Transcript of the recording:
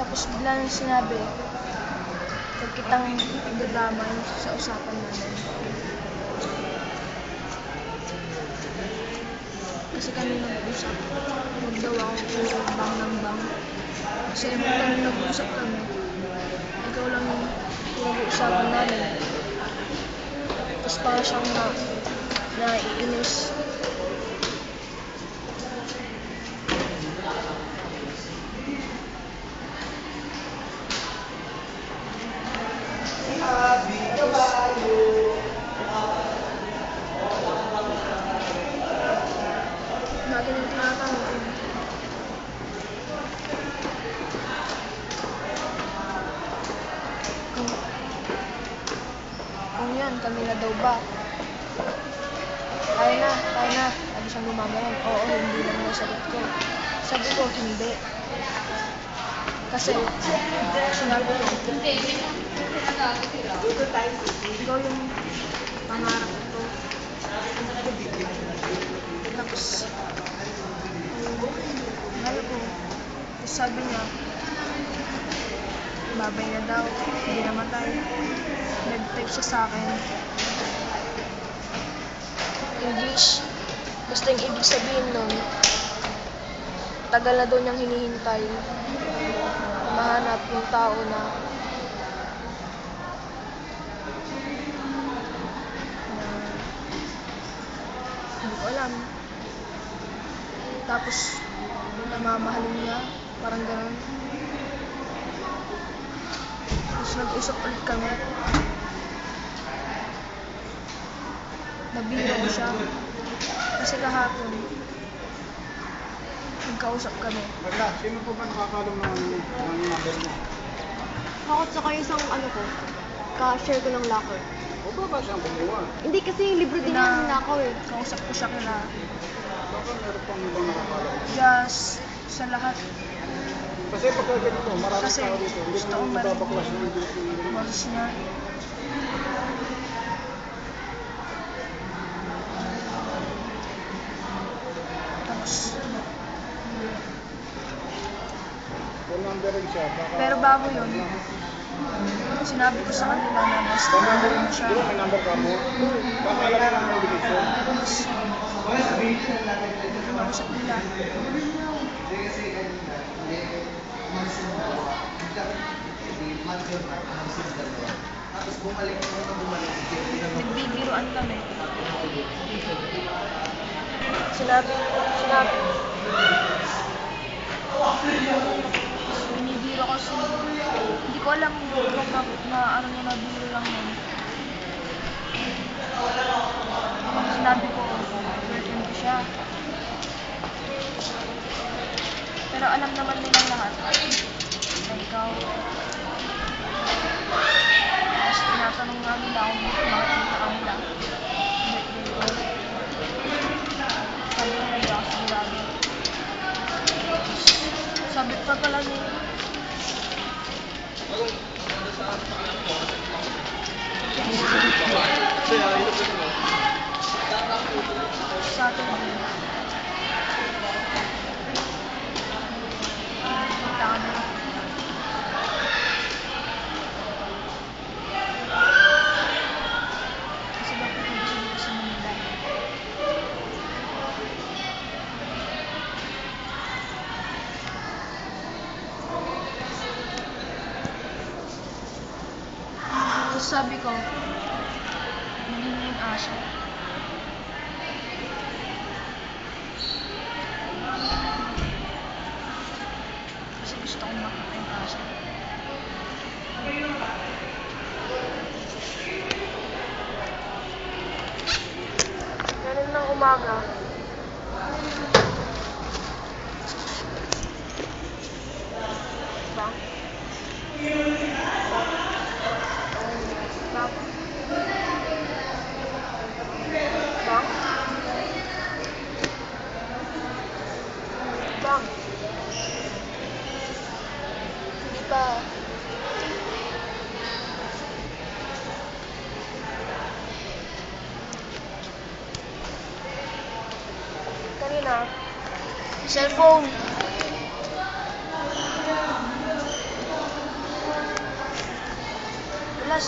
Tapos bigla nang sinabi, huwag kitang dadamay sa usapan namin. Kasi kami nag-usap, huwag daw ako bang ng bang. Kasi every time nag-usap kami, ikaw lang yung pinag-uusapan namin. Tapos para siyang na, naiinis. Yan, kami na daw ba? Tayo na, tayo na. Sabi siyang gumaganon. Oo, hindi lang daw sagot ko. Sabi ko, hindi. Kasi, sinabi ko, ikaw yung pangarap ko. Tapos, mahal ko. Sabi niya, babay na daw, hindi namatay. Nag-text siya sa akin. English. Basta yung ibig sabihin nun, tagal na daw niyang hinihintay. Mahanap yung tao na na hindi ko alam. Tapos, namamahalin niya, parang ganun. Tapos nag-usap ulit kami. Nabiro ko siya. Kasi kahapon, nagkausap kami. Wala, sino po ba nakakalam ng, ng number mo? Ako at saka yung isang ano ko, ka-share ko ng locker. O ba ba siyang gumawa? Hindi kasi yung libro din Na- yung nakaw eh. Kausap ko siya kila Baka meron pang ibang nakakalam. Just sa lahat. Kasi pagka ganito, maraming Kasi tao dito. Hindi gusto marinig nababaklas ng hindi yung boses niya. Tapos, Kung number rin siya, baka... pero bago yun, sinabi ko sa kanila na mas Kung number mo rin siya. Di ba may number ka mo? Baka alam mo ng obligation. Tapos, kausap nila. Nagbibiruan kami. Sinabi, sinabi. Binibiro ko si... Hindi ko alam kung na, na ano niya na biro lang yun. Sinabi ko, girlfriend ko siya. Pero alam naman nilang lahat na ikaw. Tapos tinatanong nga nila kung makikita ka nila. Sabi ko nila sa lagi. Sabi pa pala ni... Sa atin sabi ko, yung aso. Kasi gusto kong makita yung aso. Ganun ng umaga. yun ah. Cellphone. Wala